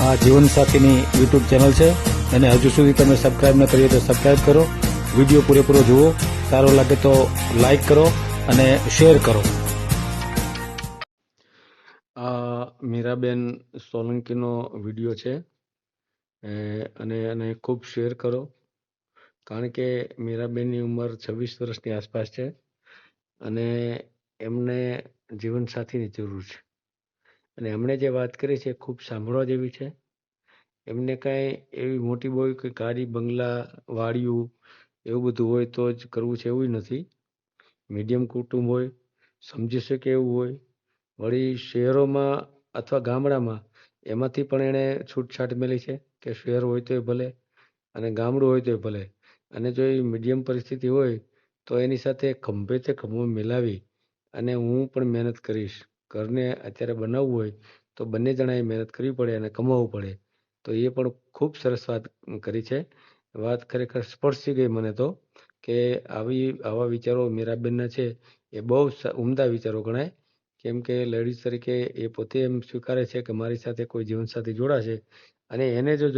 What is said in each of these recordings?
આ જીવનસાથીની YouTube channel છે. અને હજુ સુધી તમે સબસ્ક્રાઈબ ન કરીએ તો સબસ્ક્રાઈબ કરો. વીડિયો પૂરેપૂરો જુઓ. સારો લાગે તો લાઈક કરો અને શેર કરો. આ મીરાબેન સોલંકીનો વીડિયો છે. અને એને ખૂબ શેર કરો. કારણ કે મીરાબેનની ઉંમર છવ્વીસ વર્ષની આસપાસ છે. અને એમને જીવનસાથીની જરૂર છે. અને એમણે જે વાત કરી છે ખૂબ સાંભળવા જેવી છે. એમને કાંઈ એવી મોટી બહુ કે ગાડી બંગલા વાડીયું એવું બધું હોય તો જ કરવું છે એવું નથી. મીડિયમ કુટુંબ હોય, સમજી શકે એવું હોય. વળી શહેરોમાં અથવા ગામડામાં એમાંથી પણ એણે છૂટછાટ મેળવી છે કે શહેર હોય તોય ભલે અને ગામડું હોય તોય ભલે. અને જો એ મીડિયમ પરિસ્થિતિ હોય તો એની સાથે ખંભે તે ખંભો મિલાવી અને હું પણ મહેનત કરીશ. ઘરને અત્યારે બનાવવું હોય, તો બંને જણાએ મહેનત કરવી પડે અને કમાવવું પડે. તો એ પણ ખૂબ સરસ વાત કરી છે. વાત ખરેખર સ્પર્શી ગઈ મને તો, કે આવી, આવા વિચારો મીરાબેનના છે. એ બહુ ઉમદા વિચારો ગણાય. કેમ કે લેડીઝ તરીકે એ પોતે એમ સ્વીકારે છે કે મારી સાથે કોઈ જીવનસાથી જોડાશે. અને એને જો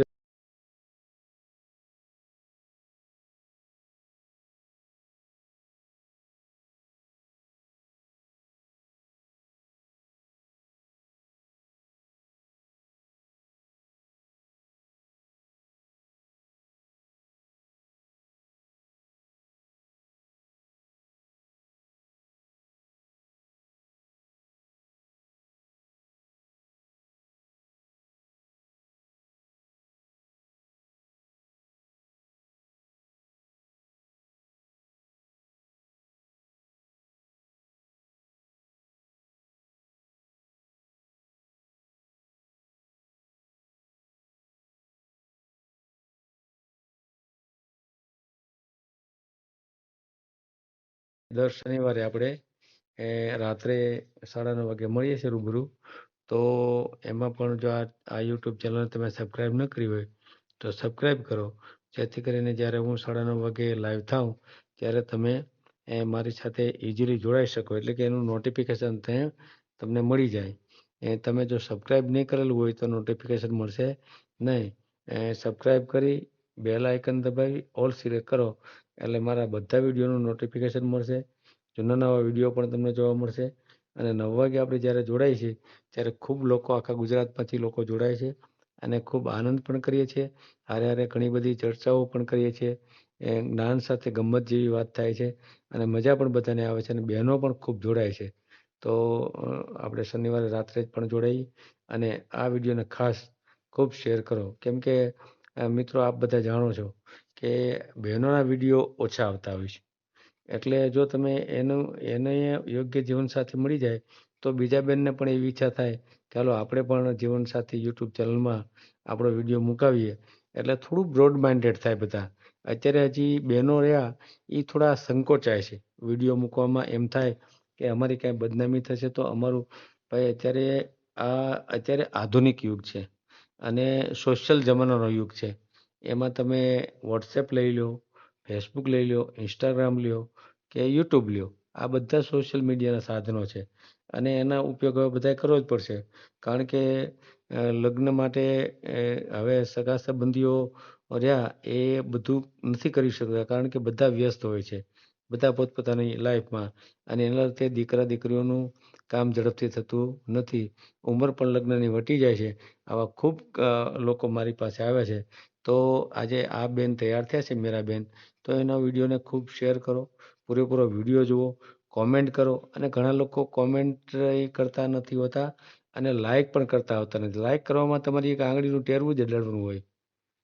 દર શનિવારે આપણે, એ રાત્રે સાડા નવ વાગે મળીએ છીએ રૂબરૂ. તો એમાં પણ જો આ આ યુટ્યુબ ચેનલ તમે સબસ્ક્રાઈબ ન કરી હોય, તો સબસ્ક્રાઈબ કરો. જેથી કરીને જ્યારે હું સાડા નવ વાગે લાઈવ થાઉં, ત્યારે તમે, એ મારી સાથે ઇઝીલી જોડાઈ શકો. એટલે કે એનું નોટિફિકેશન ત્યાં તમને મળી જાય. એ તમે જો સબસ્ક્રાઈબ નહીં કરેલું હોય, તો નોટિફિકેશન મળશે નહીં. સબસ્ક્રાઈબ કરી, બેલ આઇકન દબાવી, ઓલ સિલેક્ટ કરો. એટલે મારા બધા વિડીયોનું નોટિફિકેશન મળશે. જૂના નવા વીડિયો પણ તમને જોવા મળશે. અને નવ વાગે આપણે જ્યારે જોડાય છીએ, ત્યારે ખૂબ લોકો આખા ગુજરાતમાંથી લોકો જોડાય છે અને ખૂબ આનંદ પણ કરીએ છીએ. હારે હારે ઘણી બધી ચર્ચાઓ પણ કરીએ છીએ. એ જ્ઞાન સાથે ગમ્મત જેવી વાત થાય છે અને મજા પણ બધાને આવે છે અને બહેનો પણ ખૂબ જોડાય છે. તો આપણે શનિવારે રાત્રે જ પણ જોડાઈ અને આ વિડીયોને ખાસ ખૂબ શેર કરો. કેમ કે મિત્રો આપ બધા જાણો છો કે બહેનોના વીડિયો ઓછા આવતા હોય છે. એટલે જો તમે એનું, એને યોગ્ય જીવનસાથી મળી જાય, તો બીજા બેનને પણ એવી ઈચ્છા થાય કે ચાલો આપણે પણ જીવનસાથી યુટ્યુબ ચેનલમાં આપણો વીડિયો મુકાવીએ. એટલે થોડું બ્રોડ માઇન્ડેડ થાય બધા. અત્યારે હજી બહેનો રહ્યા એ થોડા સંકોચાય છે. વીડિયો મૂકવામાં એમ થાય કે અમારી કાંઈ બદનામી થશે તો અમારું, ભાઈ અત્યારે આ, અત્યારે આધુનિક યુગ છે. અને સોશિયલ જમાનાનો યુગ છે. એમાં તમે વોટ્સએપ લઈ લો ફેસબુક લઈ લો ઇન્સ્ટાગ્રામ લ્યો કે યુટ્યુબ લ્યો. આ બધા સોશિયલ મીડિયાના સાધનો છે. અને એના ઉપયોગ હવે બધાએ કરવો જ પડશે. કારણ કે લગ્ન માટે હવે સગા સંબંધીઓ રહ્યા એ બધું નથી કરી શકતા કારણ કે બધા વ્યસ્ત હોય છે. બધા પોતપોતાની લાઈફમાં. અને એના લીધે દીકરા દીકરીઓનું કામ ઝડપથી થતું નથી. ઉંમર પણ લગ્નની વટી જાય છે. આવા ખૂબ લોકો મારી પાસે આવ્યા છે. તો આજે આ બેન તૈયાર થયા છે મીરા બેન. તો એના વિડીયોને ખૂબ શેર કરો, પૂરેપૂરો વીડિયો જુઓ કોમેન્ટ કરો અને ઘણા લોકો કોમેન્ટ કરતા નથી હોતા અને લાઈક પણ કરતા હોતા નથી. લાઇક કરવામાં તમારી એક આંગળીનું ટેરવું જ અડાડવાનું હોય.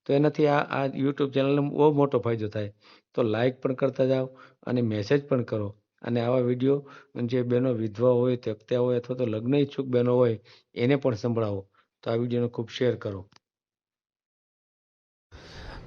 તો એનાથી આ આ યુટ્યુબ ચેનલને બહુ મોટો ફાયદો થાય. તો લાઇક પણ કરતા જાઓ અને મેસેજ પણ કરો. અને આવા વીડિયો જે બહેનો વિધવા હોય ત્યક્તા હોય અથવા તો લગ્ન ઈચ્છુક બહેનો હોય, એને પણ સંભળાવો. તો આ વિડીયોને ખૂબ શેર કરો.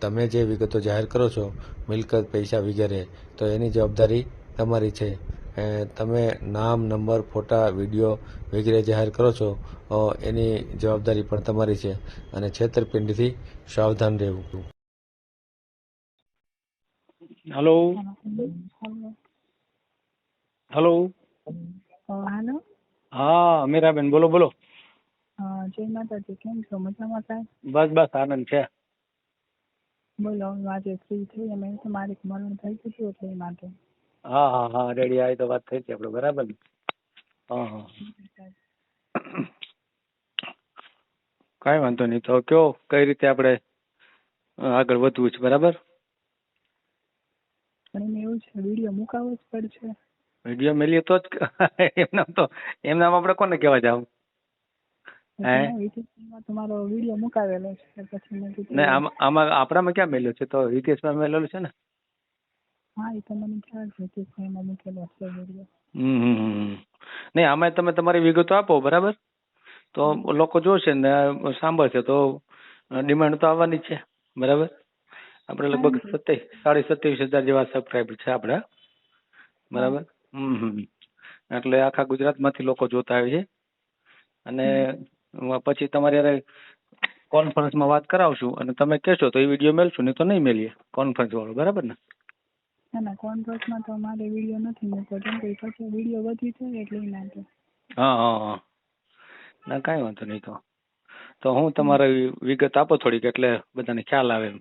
તમે જે વિગતો જાહેર કરો છો મિલકત પૈસા વગેરે તો એની જવાબદારી તમારી છે. એ તમે નામ નંબર ફોટા વીડિયો વગેરે જાહેર કરો છો એની જવાબદારી પણ તમારી છે અને છેતરપિંડીથી સાવધાન રહેવું. હલો? હેલો? હલો? હા મીરાબેન બોલો બોલો. જય માતાજી કેમ છો? મજામાં સાહેબ? બસ બસ આનંદ છે. બોલો હું આજે ફ્રી થઈ મેં તો મારે એક મરણ થઈ ગયું હતું એટલે એ માટે. હા હા હા રેડી આવી તો વાત થઈ હતી આપણે બરાબર ને? હા હા. કાંઈ વાંધો નહીં તો કયો કઈ રીતે આપણે આગળ વધવું છે બરાબર? પણ એવું છે વીડિયો મુકાવવો જ પડશે. વીડિયો મેલીએ તો જ એમનામ તો એમનામ આપણે કોને કહેવા જાવ? તમારો વીડિયો મુકાવેલો છે. પછી ને આમાં આમાં આપણામાં ક્યાં મેલ્યો છે? તો હિતેશમાં મેલેલું છે ને? હા એ તો મને ખ્યાલ છે કે મૂકેલો છે વીડિયો. હમ. નહીં આમાં તમે તમારી વિગતો આપો બરાબર? તો લોકો જોશે ને સાંભળશે તો ડિમાન્ડ તો આવવાની જ છે બરાબર? આપણે લગભગ સત્યાવીસ સાડી સત્યાવીસ હજાર જેવા સબસ્ક્રાઈબર છે આપણા બરાબર? હમ એટલે આખા ગુજરાતમાંથી લોકો જોતા આવે છે. અને પછી તમારી કોન્ફરન્સમાં વાત કરાવશું અને તમે કહેશો તો એ વીડિયો મેળશું નહીં તો નહીં મેલીએ કોન્ફરન્સ વાળો બરાબર ને? ના ના કોન્ફરન્સમાં તો મારે વીડિયો નથી મૂકવો કેમ કે પછી વીડિયો વધી છે એટલે એ માટે હા હા હા. ના કાંઈ વાંધો નહીં તો. તો હું તમારે વિગત આપો થોડીક એટલે બધાને ખ્યાલ આવે એમ.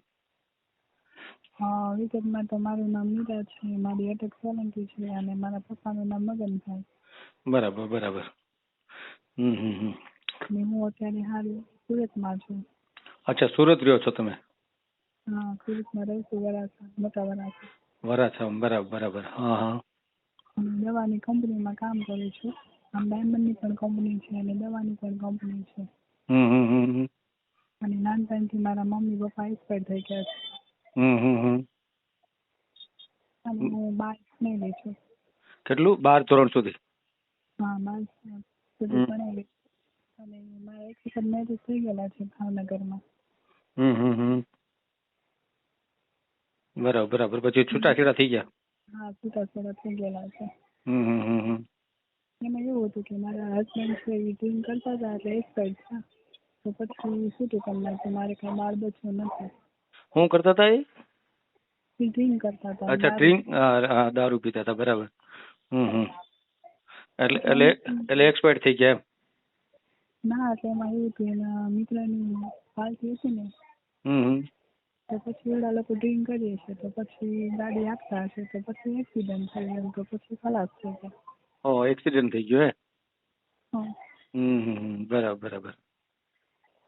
હા વિગતમાં તો મારું નામ મીરા છે મારી અટક સોલંકી છે અને મારા પપ્પાનું નામ મગનભાઈ. બરાબર બરાબર. હમ હમ હમ. અને હું અત્યારે હાલ સુરતમાં છું. અચ્છા સુરત રહ્યો છો તમે? હા સુરતમાં રહું છું વરાછા મોટા વરાછા. વરાછા બરાબર બરાબર. હા હા. દવાની કંપનીમાં કામ કરું છું. આમ ડાયમંડની પણ કંપની છે અને દવાની પણ કંપની છે. હમ હમ હમ હમ. અને નાનપણથી મારા મમ્મી પપ્પા એક્સપાયર થઈ ગયા છે. હમ હમ હમ. અને હું બાર લઈ છું. કેટલું? બાર ધોરણ સુધી? હા બાર સુધી ભણેલી. છું. અને મારા એક વખત મેરેજ થઈ ગયેલા છે ભાવનગરમાં. હમ હમ હમ. બરાબર બરાબર. પછી છૂટાછેડા થઈ ગયા? હા છૂટાછેડા થઈ ગયેલા છે. હમ હમ હમ હમ. એમાં એવું હતું કે મારા હસબન્ડ છે એ ડ્રિંક કરતા હતા એટલે એક્સપાયર થયા તો પછી છૂટું કરી નાખ્યું મારે કાંઈ બાળ બચ્ચું નથી. શું કરતા હતા એ? એ ડ્રિંક કરતા હતા. અચ્છા ડ્રિંક હા દારૂ પીતા હતા. બરાબર. હમ હમ. એટલે એટલે એટલે એક્સપાયર થઈ ગયા એમ? ના એટલે એમાં એવું હતું એના મિત્રની પાર્ટી હતી ને હમ હમ. તો પછી એવડા લોકો ડ્રિંક કરીએ છે તો પછી ગાડી આપતા હશે તો પછી એક્સિડન્ટ થઈ ગયો તો પછી ખલાસ થઈ ગયા ઓ એક્સિડન્ટ થઈ ગયો હે? હા. હમ હમ હમ. બરાબર બરાબર.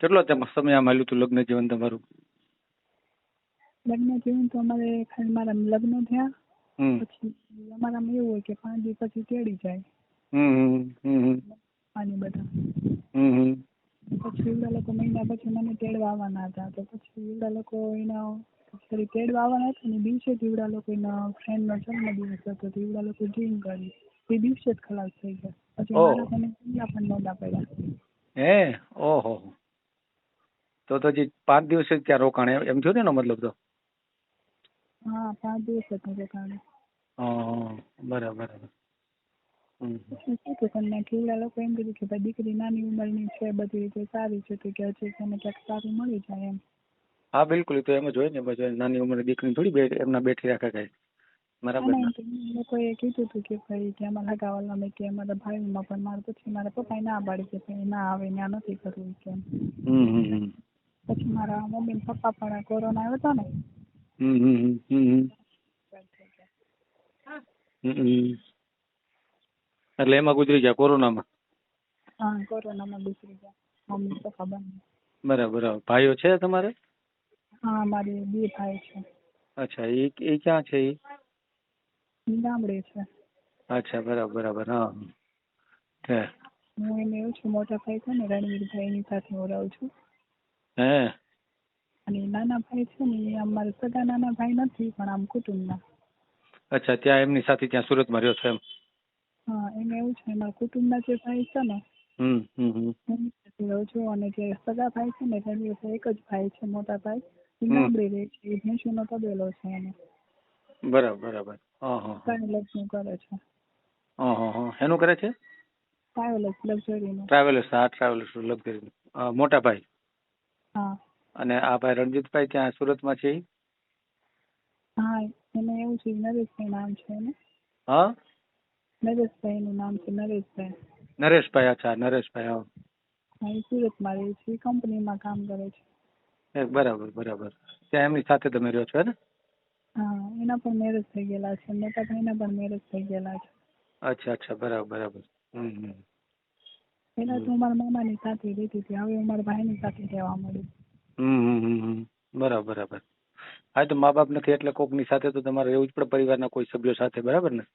કેટલો તેમાં સમય આમ હાલ્યું હતું લગ્ન જીવન તમારું? લગ્ન જીવન તો અમારે ખાલી મારા લગ્ન થયા. હમ. પછી અમારામાં એવું હોય કે પાંચ દિવસ પછી તેડી જાય. હમ હમ હમ હમ. અને બધા. હમ પછી એવડા લોકો મહિના પછી મને તેડવા આવવાના હતા. તો પછી એવડા લોકો એના સોરી તેડવા આવવાના હતા ને દિવસે જ એવડા લોકો એના ફ્રેન્ડનો જન્મદિવસ હતો. તો એવડા લોકો ડ્રિંક કરી એ દિવસે જ ખલાસ થઈ ગયા. પછી. મારા મને પગલાં પણ નહોતા પડ્યા. હે? ઓહો. તો તો હજી પાંચ દિવસ જ ત્યાં રોકાણ એમ થયું ને મતલબ તો? હા પાંચ દિવસ હતું રોકાણ. હા બરાબર. શું કે તમને કેવડા લોકો એમ કીધું કે ભાઈ દીકરી નાની ઉંમરની છે બધી રીતે સારી છે તો કે હજી તને ક્યાંક સારું મળી જાય એમ. હા બિલકુલ તો એમ જ હોય ને નાની ઉંમરની દીકરી થોડી બે એમના બેઠી રાખે કઈ. બરાબર લોકોએ કીધું હતું કે ભાઈ કે અમારા હગાવાલાને કે અમારા ભાઈઓમાં પણ મારે પછી મારા પપ્પાએ ના પાડી કે ભાઈ ના આવે ના નથી કરવું કે પછી મારા મમ્મી પપ્પા પણ કોરોના આવ્યો હતો ને. હમ હમ હમ હમ હમ. હમ હમ. એટલે એમાં ગુજરી ગયા કોરોનામાં? હા કોરોનામાં ગુજરી ગયા. મમ્મી પપ્પા બંને બરાબર બરાબર ભાઈઓ છે તમારે? હા મારી બે ભાઈ છે. અચ્છા એ એ ક્યાં છે એ? ગામડે છે. અચ્છા બરાબર બરાબર હા. છે હું એને એવું છું મોટા ભાઈ છે ને રણવીરભાઈ એની સાથે હું રહું છું. હે. અને નાના ભાઈ છે ને એ અમારા સગા નાના ભાઈ નથી પણ આમ કુટુંબના. અચ્છા ત્યાં એમની સાથે ત્યાં સુરતમાં રહ્યો છે એમ? હા એમાં એવું છે મારા કુટુંબના જે ભાઈ છે ને હમ હમ હું રહું છું અને જે સગા ભાઈ છે ને રણવીરભાઈ એક જ ભાઈ છે મોટા ભાઈ. એ ગામડે રહે છે એ ભેંસોનો તબેલો છે એને. બરાબર બરાબર. હા હા ટ્રાવેલર્સનું કરે છે. હા હા હા. એનું કરે છે? ટ્રાવેલર્સ લક્ઝરીનું ટ્રાવેલર્સ હા ટ્રાવેલર્સ લક્ઝરી મોટા ભાઈ? હા. અને આ ભાઈ રણજીતભાઈ ત્યાં સુરતમાં છે હા એને એવું છે નરેશભાઈ નામ છે એને. હા? નરેશભાઈ નું નામ છે નરેશભાઈ. નરેશભાઈ અચ્છા નરેશભાઈ હા. હા એ સુરતમાં રહે છે કંપનીમાં કામ કરે છે. બરાબર બરાબર. ત્યાં એમની સાથે તમે રહ્યો છો ને? હા એના પણ મેરેજ થઈ ગયેલા છે મોટા ભાઈના પણ મેરેજ થઈ ગયેલા છે. અચ્છા અચ્છા બરાબર બરાબર. હમ પેલા તો મારા મામાની સાથે રહેતી હતી હવે અમારા મારા ભાઈની સાથે રહેવા મળી હમ હમ હમ હમ. બરાબર બરાબર. હા તો મા બાપ નથી એટલે કોકની સાથે તો તમારે રહેવું જ પડે પરિવારના કોઈ સભ્યો સાથે બરાબર ને?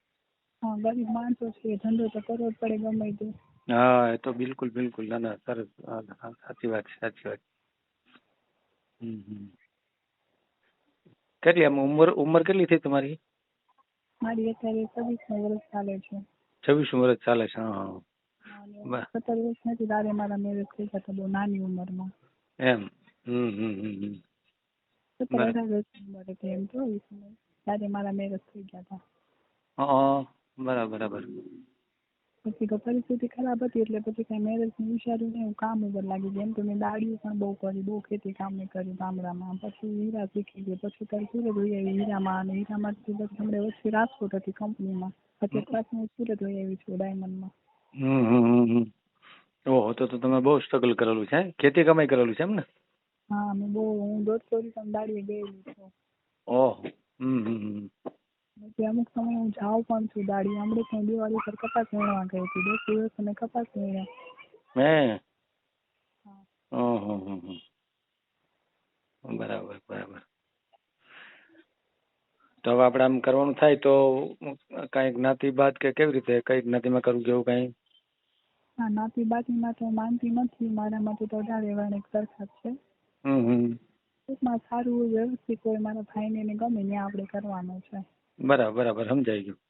હા ગરીબ માણસો છે ધંધો તો કરવો જ પડે ગમે તે હા એ તો બિલકુલ બિલકુલ ના ના સરસ હા, હા, સાચી વાત છે સાચી વાત હમ હમ કેટલી આમ ઉંમર ઉંમર કેટલી થઈ તમારી મારી અત્યારે છવ્વીસમું વર્ષ ચાલે છે છવ્વીસ વર્ષ ચાલે છે હા હા અને બા- સત્તર વર્ષ નથી તારે મારા મેરેજ થઈ ગયા હતા બહુ નાની ઉંમરમાં એમ હમ હમ હમ હમ સત્તર બરાબર. અઢાર વર્ષની ઉંમર હતી એમ તો એ સમયે. ત્યારે મારા મેરેજ થઈ ગયા હતા હા બરાબર બરાબર. પછી પરિસ્થિતિ ખરાબ હતી એટલે પછી કઈ મેરેજનું વિચાર્યું નહીં હું કામ ઉપર લાગી ગઈ. એમ તો મેં દાડીઓ પણ બહુ કરી બહુ ખેતી કામ મેં કર્યું ગામડામાં. પછી હીરા શીખી ગઈ પછી તારી સુરત હોય આવી હીરામાં અને હીરામાંથી પછી હમણાં વચ્ચે રાજકોટ હતી કંપનીમાં. અત્યારે પાછું હું સુરત હોય આવી છું ડાયમંડમાં. ઓહો તો તો તમે બહુ સ્ટ્રગલ કરેલું છે ખેતી કમાઈ કરેલું છે એમ ને? હા મેં બહુ હું દોઢસો રૂપિયા દાડીએ ગયેલી છું. ઓહો હમ હમ. પછી અમુક સમય હું જાઉં પણ છું દાડી હમણાં પણ દિવાળી પર કપાસ વીણવા ગઈ હતી. દસ દિવસ અમે કપાસ વીણ્યા. હે? બરાબર બરાબર. તો હવે આપણે આમ કરવાનું થાય તો કાંઈ જ્ઞાતિ બાદ કે કેવી રીતે? કઈ જ્ઞાતિમાં કરવું કેવું કાંઈ? હા નાતી બાતીમાં તો માનતી નથી. મારામાં તો અઢાર રહેવાના એક સરખા છે. ટૂંકમાં સારું વ્યવસ્થિત હોય. મારા ભાઈને ને ગમે ત્યાં આપણે કરવાનું છે. બરાબર બરાબર સમજાઈ ગયું.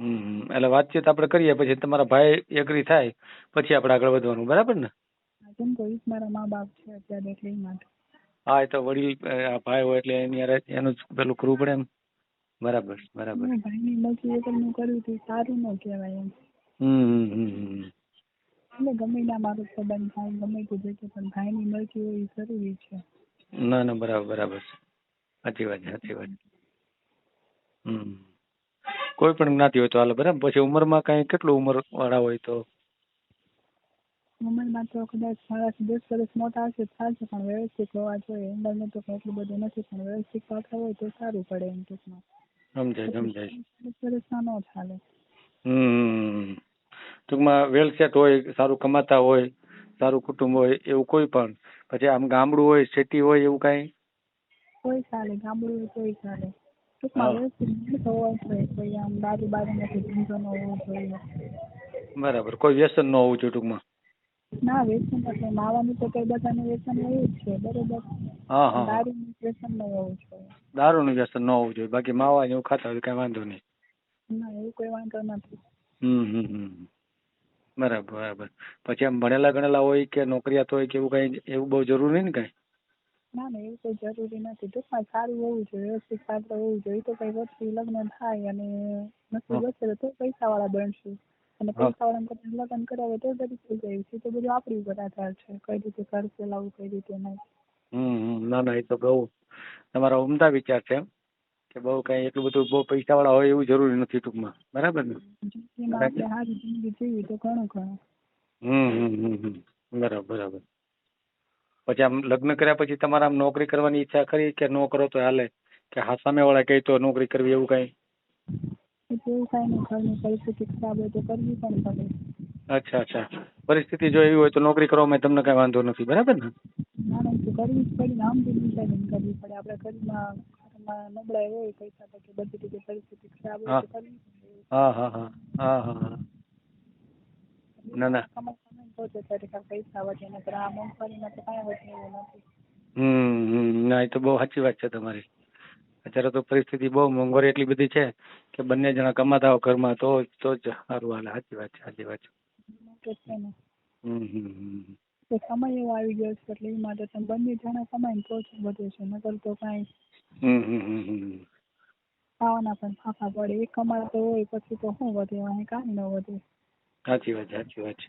હમ. એટલે વાતચીત આપણે કરીએ પછી તમારા ભાઈ એગ્રી થાય પછી આપણે આગળ વધવાનું બરાબર ને? કેમ મારા મા બાપ છે અત્યારે એટલે માટે. હા એ તો વડીલ આ ભાઈ હોય એટલે એની એનું જ પેલું કરવું પડે એમ. બરાબર બરાબર. ભાઈની મરજી વગરનું કર્યું સારું ન કહેવાય એમ. હમ હમ હમ હમ એટલે ગમે ના મારો સંબંધ થાય ગમે તે જગ્યાએ પણ ભાઈની મરજી હોય એ જરૂરી છે. ના ના બરાબર બરાબર. સાચી વાત સાચી વાત કોઈ પણ જ્ઞાતિ હોય તો હાલે બરાબર? પછી ઉંમરમાં કઈ કેટલું ઉંમર વાળા હોય તો? ઉંમરમાં તો કદાચ સાડા દસ વર્ષ મોટા હશે તો પણ વ્યવસ્થિત હોવા જોઈએ. ઉંમરનું તો એટલું બધું નથી પણ વ્યવસ્થિત પાત્ર હોય તો સારું પડે એમ ટૂંકમાં. સમજાય સમજાય. દસ વર્ષના ન ચાલે. હમ. ટૂંકમાં વેલ સેટ હોય સારું કમાતા હોય સારું કુટુંબ હોય એવું કોઈ પણ. પછી આમ ગામડું હોય સિટી હોય એવું કાંઈ? કોઈ ચાલે ગામડું હોય કોઈ ચાલે. ટૂંકમાં વ્યવસ્થિત માણસ જોઈએ કોઈ આમ દારૂ બારૂ નથી ધંધો ન હોવો જોઈએ બરાબર કોઈ વ્યસન ન હોવું જોઈએ ટૂંકમાં ના વ્યસન એટલે માવાનું તો કઈ બધાનું વ્યસન હોય જ છે બરોબર હા હા દારૂનું વ્યસન ન હોવું જોઈએ દારૂનું વ્યસન ન હોવું જોઈએ બાકી માવા એવું ખાતા હોય કઈ કાંઈ વાંધો નહીં ના એવું કોઈ વાંધો નથી હમ હમ હમ બરાબર બરાબર પછી આમ ભણેલા ગણેલા હોય કે નોકરિયાત હોય કે એવું કઈ એવું બહુ જરૂરી નહીં ને કાંઈ ના ના એવું કોઈ જરૂરી નથી. ટૂંકમાં સારું હોવું જોઈએ વ્યવસ્થિત પાત્ર હોવું જોઈએ. તો કઈ વસ્તુ લગ્ન થાય અને નક્કી હા. તો પૈસા વાળા બનશું. અને હા. પૈસા વાળા કરતા લગ્ન કરાવે તો બધી થઈ જાય. છે તો બધું આપણી ઉપર આધાર છે. કઈ રીતે ઘર ચલાવવું કઈ રીતે નહીં. ના ના એ તો બહુ તમારા ઉમદા વિચાર છે કે બહુ કઈ એટલું બધું બહુ પૈસા વાળા હોય એવું જરૂરી નથી ટૂંકમાં. બરાબર ને? આપણે સારી જિંદગી જીવી તો ઘણું ઘણું. હમ હમ હમ. બરાબર બરાબર. પછી આમ લગ્ન કર્યા પછી તમારે આમ નોકરી કરવાની ઈચ્છા ખરી કે નો કરો તો હાલે? કે હા સામેવાળા કહે તો નોકરી કરવી એવું કાંઈ? એવું કાંઈ નહીં ઘરની પરિસ્થિતિ ખરાબ હોય તો કરવી પણ પડે. અચ્છા અચ્છા. પરિસ્થિતિ જો એવી હોય તો નોકરી કરવામાં તમને કાંઈ વાંધો નથી બરાબર ને? કરવી જ પડે આમ બી વિચારીને કરવી પડે. આપણે ઘરમાં ઘરમાં નબળાઈ હોય પૈસા તકે બધી રીતે પરિસ્થિતિ ખરાબ હોય તો કરવી હા હા હા. હા હા હા. ના ના. પૈસા વધે આ તો કાંઈ વધે એવું નથી. હમ ના એ તો બહુ સાચી વાત છે તમારી. અત્યારે તો પરિસ્થિતિ બહુ મોંઘવારી એટલી બધી છે કે બંને જણા કમાતા હોય ઘરમાં તો તો જ સારું હાલે. સાચી વાત છે સાચી વાત છે. હમ હમ તો સમય એવો આવી ગયો છે એટલે એ માટે તમે બંને જણા કમાઈને તો જ વધે છે. નકર તો કાંઈ હમ હમ હમ હમ ખાવાના પણ ફાફા પડે. એ કમાતો હોય પછી તો શું વધે? અહીં કાંઈ ન વધે. સાચી વાત સાચી વાત છે.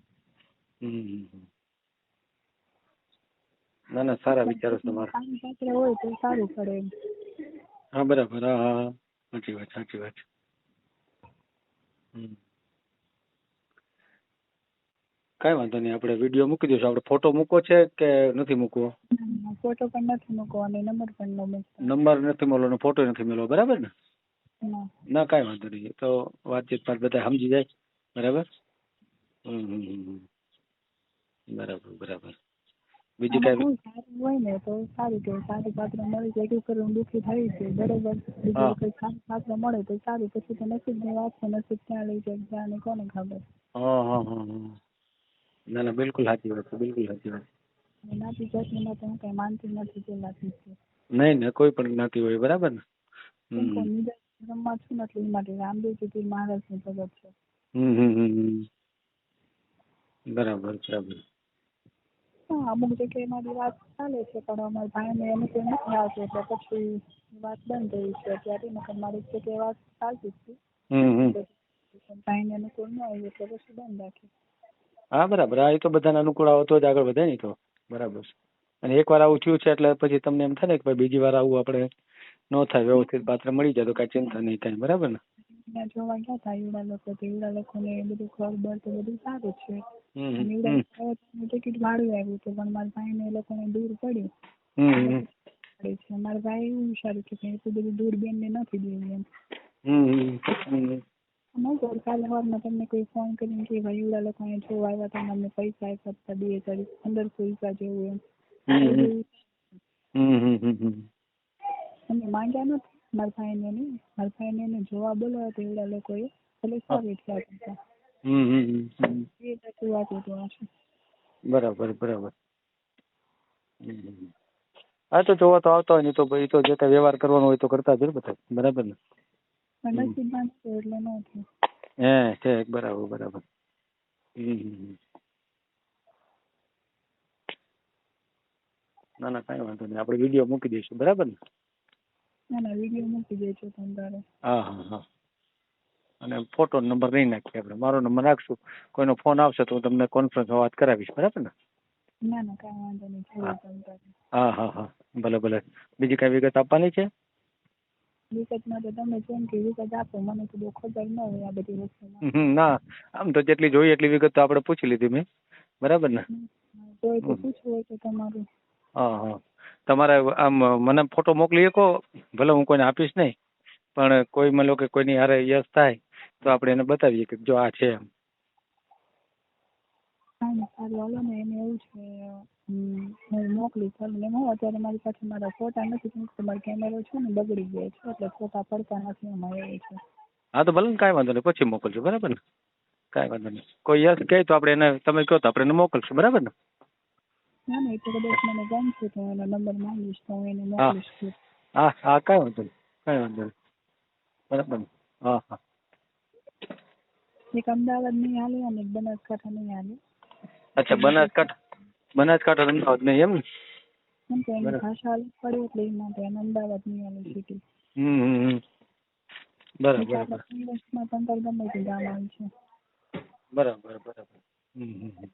ના ના સારા વિચારો છે તમારા હોય તો સારું પડે હા બરાબર. હા હા. સાચી વાત સાચી વાત. હમ. કાંઈ વાંધો નહીં આપણે વીડિયો મૂકી દઈશું. આપણે ફોટો મૂકો છે કે નથી મૂકવો? ફોટો પણ નથી મૂકવો અને નંબર પણ ન મૂકવો નંબર નથી મળવો ને ફોટો નથી મળવો બરાબર ને? ના. કાંઈ વાંધો નહીં. તો વાતચીત વાતચીતમાં બધા સમજી જાય. બરાબર? હમ હમ હમ હમ. બરાબર બરાબર. બીજી આમાં કાંઈ કોઈ સારું હોય ને તો સારું કે સારું પાત્ર મળી જાય એટલું કરવું દુઃખી થઈ છે બરોબર. બીજું હા. કોઈ સારું પાત્ર મળે તો સારું પછી તો નસીબની વાત છે નસીબ ક્યાં લઈ જાય ક્યાં નહીં કોને ખબર? હા હા હા હા. ના ના બિલકુલ સાચી વાત છે બિલકુલ સાચી વાત નાતી જાતિમાં તો હું કઈ માનતી નથી પેલાથી જ. નહીં ને કોઈ પણ જ્ઞાતિ હોય બરાબર ને? કેમ કે હમ. હું નિરાશ ધર્મમાં છું ને એટલે એ માટે રામદેવજી મહારાજનું ભગત છે. હમ હમ હમ હમ. બરાબર બરાબર. હા અમુક જગ્યાએ મારી વાત ચાલે છે પણ અમારા ભાઈને અનુકૂળ નથી આવતું એટલે પછી વાત બંધ થઈ છે. અત્યારે નકર મારી જગ્યાએ વાત ચાલતી હતી. ભાઈને અનુકૂળ ન આવી એટલે પછી બંધ રાખી. હા બરાબર. હા એ તો બધાને અનુકૂળ આવતો જ આગળ વધે ને તો. બરાબર છે. અને એકવાર આવું થયું છે એટલે પછી તમને એમ થાય ને કે ભાઈ બીજી વાર આવું આપણે ન થાય વ્યવસ્થિત પાત્ર મળી જાય તો કાંઈ ચિંતા નહીં થાય. બરાબર ને? ત્યાં જોવા ગયા હતા એવડા લોકો એવડા એવડા લોકોને બધું ઘર બર તો બધું સારું છે. અને લોકોને ટિકિટ ભાડું આવ્યું હતું પણ મારા ભાઈ ને એ લોકોને દૂર પડ્યું. છે. મારા ભાઈ એવું વિચાર્યું કે એટલું બધું દૂર બેનને નથી દેવું એમ. હમ કાલે સવારમાં તમને કોઈ ફોન કરીને કે ભાઈ એવડા લોકો અહીંયા જોવા આવ્યા હતા અમને પૈસા આપ્યા હતા બે હજાર પંદરસો રૂપિયા જેવું એમ. અમે માંગ્યા નથી મારા ભાઈને નહીં. મારા ભાઈને એને જોવા બોલાવ્યા તો એવડા લોકોએ. એટલે સારું થયા હતા. એ વાત હતું આ બરાબર બરાબર. હા તો જોવા તો આવતા હોય ને તો ભાઈ તો જે કાંઈ વ્યવહાર કરવાનો હોય તો કરતા જરૂર બધા. બરાબર ને? એટલે ન હે છે બરાબર બરાબર. ના ના કાંઈ વાંધો નહીં. આપણે વીડિયો મૂકી દઈશું. બરાબર ને? ના ના વીડિયો મૂકી દેજો તમે તારે. હા હા હા. અને ફોટો નંબર નહીં નાખીએ આપણે. મારો નંબર નાખશું. કોઈનો ફોન આવશે તો હું તમને કોન્ફરન્સમાં વાત કરાવીશ. બરાબર ને? ના ના કાંઈ વાંધો નહીં. જોયું તમે તારે. હા હા હા. ભલે ભલે. બીજી કાંઈ વિગત આપવાની છે? વિગતમાં તો તમે જેમ કે વિગત આપો મને તો બહુ ખબર ન હોય આ બધી વસ્તુમાં. હમ, ના. આમ તો જેટલી જોઈએ એટલી વિગત તો આપણે પૂછી લીધી મેં. બરાબર ને? તો પૂછવું હોય તો તમારું. હા હા. તમારે આમ મને ફોટો મોકલી શકો ભલે હું કોઈને આપીશ નહીં પણ કોઈ માનો કે કોઈની હારે યસ થાય તો આપણે એને બતાવીએ કે જો આ છે એમ. હા ને સારું હાલો ને એને એવું છે હમ, હું મોકલીશ ચાલો ને હું અત્યારે મારી પાસે મારા ફોટા નથી કેમ કેમેરો છે ને બગડી ગયો છે એટલે ફોટા પડતા નથી એમાં એવું છે. હા તો ભલે ને કાંઈ વાંધો નહીં પછી મોકલજો બરાબર ને? કાંઈ વાંધો નહીં. કોઈ યસ કહે તો આપણે એને તમે કહો તો આપણે એને મોકલશું બરાબર ને? ના ના એ તો કદાચ મને ગમશે તો એનો નંબર માંગીશ તો હું એને. મોકલીશ હા હા કાંઈ વાંધો નહીં કાંઈ વાંધો નહીં બરાબર હા હા એક અમદાવાદ નહીં હાલે અને એક બનાસકાંઠા નહીં હાલે અચ્છા બનાસકાંઠા બનાસકાંઠા અમદાવાદ નહીં એમ ને કે એની. ભાષા અલગ પડે એટલે એ માટે એને અમદાવાદ નહીં હાલે સિટી હમ બરાબર બરાબર બરાબર હમ હમ હમ.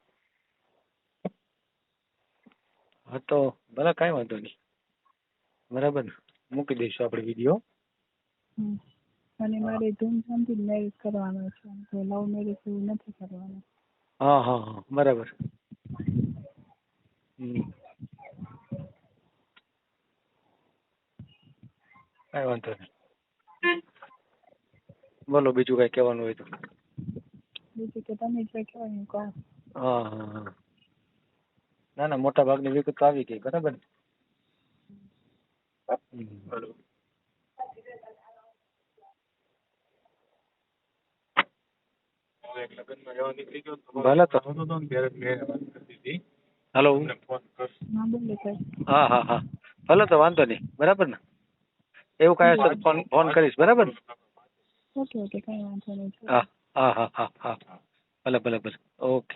હા તો ભલે કાંઈ વાંધો નહીં. બરાબર ને? મૂકી દઈશું આપણે વીડિયો. અને મારે ધૂમધામથી મેરેજ કરવાનો છે. તો લવ મેરેજ એવું નથી કરવાનું. હા હા હા. બરાબર. કાંઈ વાંધો નહીં. બોલો બીજું કાંઈ કહેવાનું હોય તો. બીજું કે તમે જે કહેવાનું કહો. હા હા હા. ના ના મોટા ભાગની વિગત આવી ગઈ બરાબર ને. ભલે તો. હેલો. હા હા હા હા. ભલે તો વાંધો નહીં બરાબર ને? એવું કાંઈ સર ફોન ફોન કરીશ બરાબર ને? ઓકે ઓકે કાંઈ વાંધો નહીં હા હા હા હા હા. ભલે ભલે ભલે. ઓકે.